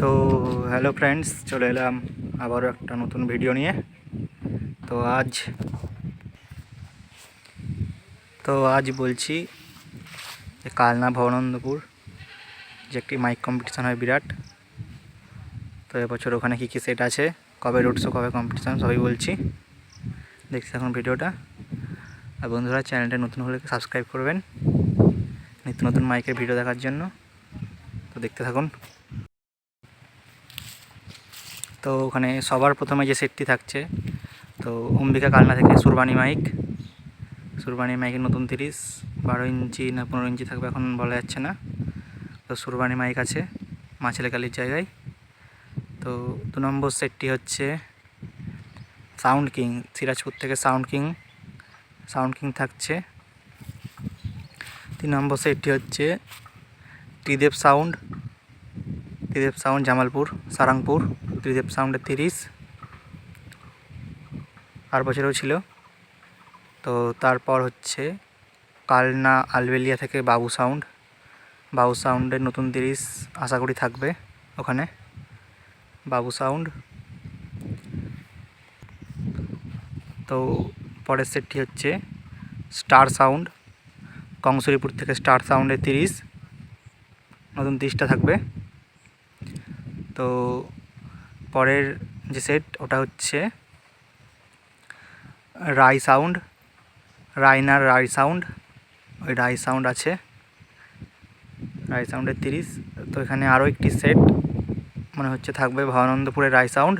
তো hello friends চলে এলাম আবারও একটা নতুন ভিডিও নিয়ে। তো আজ তো আজ বলছি যে কালনা ভবনন্দপুর, যে একটি মাইক কম্পিটিশান হয় বিরাট। তো এবছর ওখানে কী কী সেট আছে, কবে রোড শো কবে কম্পিটিশান সবই বলছি। দেখছি এখন ভিডিওটা আর বন্ধুরা চ্যানেলটা নতুন হলে সাবস্ক্রাইব করবেন। নিত্য নতুন মাইকের ভিডিও দেখার জন্য। তো দেখতে থাকুন। তো ওখানে সবার প্রথমে যে সেটটি থাকছে, তো অম্বিকা কালনা থেকে সুরবানি মাইক। সুরবানি মাইকের নতুন তিরিশ, বারো ইঞ্চি না পনেরো ইঞ্চি থাকবে এখন বলা যাচ্ছে না। তো সুরবানি মাইক আছে মাছেলে কালির জায়গায়। তো দু নম্বর সেটটি হচ্ছে সাউন্ড কিং, সিরাজপুর থেকে সাউন্ড কিং। সাউন্ড কিং থাকছে। তিন নম্বর সেটটি হচ্ছে ত্রিদেব সাউন্ড। ত্রিদেব সাউন্ড জামালপুর, সারাংপুর, ত্রিদেব সাউন্ডের তিরিশ। আর বছরেও ছিল। তো তারপর হচ্ছে কালনা, আলবেলিয়া থেকে বাবু সাউন্ড বাবু সাউন্ডের নতুন তিরিশ আশা করি থাকবে ওখানে। বাবু সাউন্ড তো পরের সেটটি হচ্ছে স্টার সাউন্ড কংসরিপুর থেকে স্টার সাউন্ডের তিরিশ। নতুন তিরিশটা থাকবে। তো পরের যে সেট ওটা হচ্ছে রাই সাউন্ড রাইনার রাই সাউন্ড ওই রাই সাউন্ড আছে। রাই সাউন্ডের তিরিশ। তো এখানে আরও একটি সেট মনে হচ্ছে থাকবে ভবানন্দপুরের রাই সাউন্ড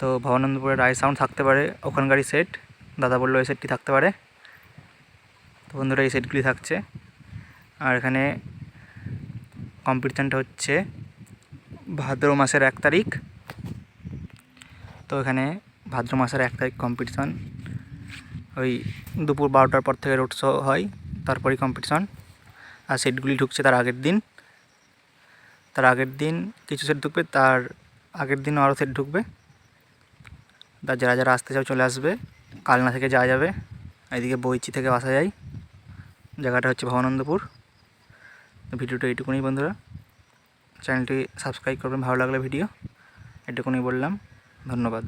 তো ভবানন্দপুরের রাই সাউন্ড থাকতে পারে ওখানকারই সেট দাদা বলল এই সেটটি থাকতে পারে। তো বন্ধুরা, এই সেটগুলি থাকছে। আর এখানে কম্পিটিশানটা হচ্ছে ভাদ্র মাসের এক তারিখ। তো এখানে ভাদ্র মাসের এক তারিখ কম্পিটিশান ওই দুপুর বারোটার পর থেকে রোড শো হয়, তারপরেই কম্পিটিশান আর সেটগুলি ঢুকছে তার আগের দিন। তার আগের দিন কিছু সেট ঢুকবে, তার আগের দিনও আরও সেট ঢুকবে। তার যারা যারা আসতে চাও চলে আসবে, কালনা থেকে যাওয়া যাবে। এদিকে বইচি থেকে আসা যায়। জায়গাটা হচ্ছে ভবানন্দপুর। ভিডিওটা এইটুকুনি বন্ধুরা। চ্যানেলটি সাবস্ক্রাইব করবেন ভালো লাগলে ভিডিও। এটুকুনি বললাম ধন্যবাদ।